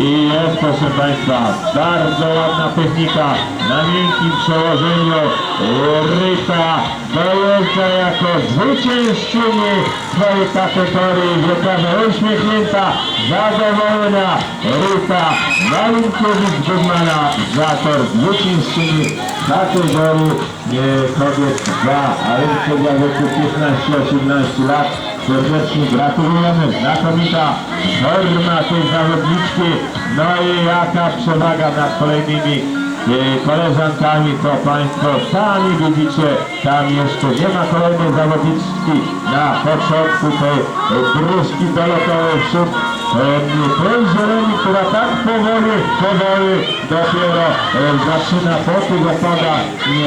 I jest, proszę Państwa, bardzo ładna technika na miękkim przełożeniu. Ryta dojeżdża jako zwyciężczyni swojej kategorii. Wygląda uśmiechnięta, zadowolona. Ryta Malunkiewicz-Guzmana za tor zwyciężczyni kategorii e, kobiet za rynku dla wieku 15-18 lat. Serdecznie gratulujemy, znakomita forma tej zawodniczki. No i jaka przewaga nad kolejnymi e, koleżankami, to Państwo sami widzicie, tam jeszcze nie ma kolejnej zawodniczki na początku tej dróżki dolotowej wśród zieleni, która tak powoli, powoli dopiero e, zaczyna po tych opadach e,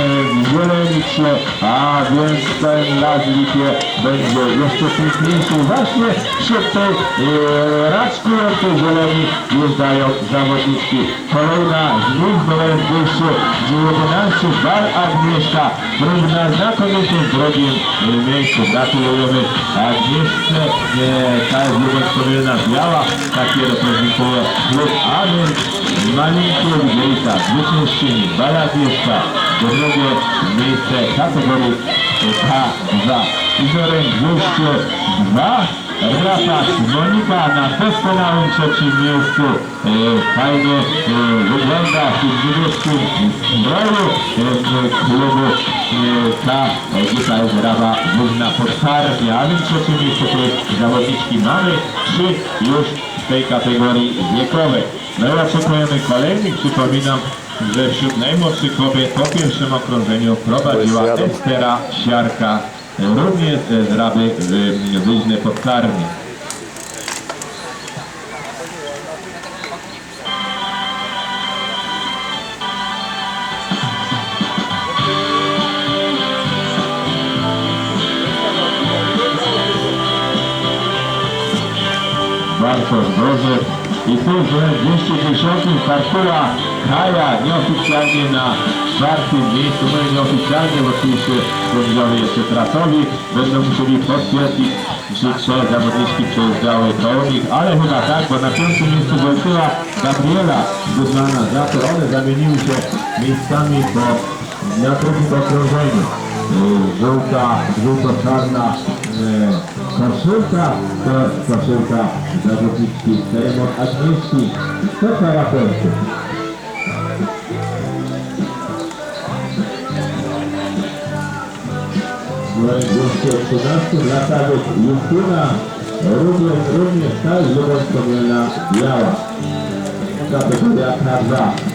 zielenić się, a więc ten las lipie będzie jeszcze piękniejszy. Właśnie wśród tej e, raczkującej zieleni jeżdżają zawodniczki. Kolejna z nich jest wyjście 11 Bar Agnieszka, który na znakomitym drugim e, miejscu. Gratulujemy Agnieszce, ta jest Biała, takie reprezentuje klub Amen. Malinkiewicz Rita, zwyciężczyni Bar Agnieszka, to drugie miejsce kategorii K2. Igorem 202 Rafał Monika na doskonałym trzecim miejscu. E, fajnie e, wygląda w tym niebieskim stroju e, klubu e, K. E, tutaj jest Rawa Główna Podskarpia, a więc trzecie miejsce to jest zawodniczki mamy trzy już w tej kategorii wiekowej. No i oczekujemy kolejnych. Przypominam, że wśród najmłodszych kobiet po pierwszym okrążeniu prowadziła. Estera Siarka, również z Raby Wyżne Podkarmie. Bartosz Brożek i tu w 210 Artura Kaja nieoficjalnie na czwartym miejscu, no nieoficjalnie, bo oczywiście sędziowie jeszcze trasowi będą musieli potwierdzić, czy trzech zawodniczki przejeżdżały koło nich, ale chyba tak, bo na piątym miejscu walczyła Gabriela Guzmana, za to one zamieniły się miejscami po na drugim okrążeniu. Y, Żółta, żółto-czarna y, koszulka, to koszulka zawodniczki Teremot Agnieszki, to parapenty. W 213 latach Justyna również, również ta Lubelskowielna Biała. Kategoria K2.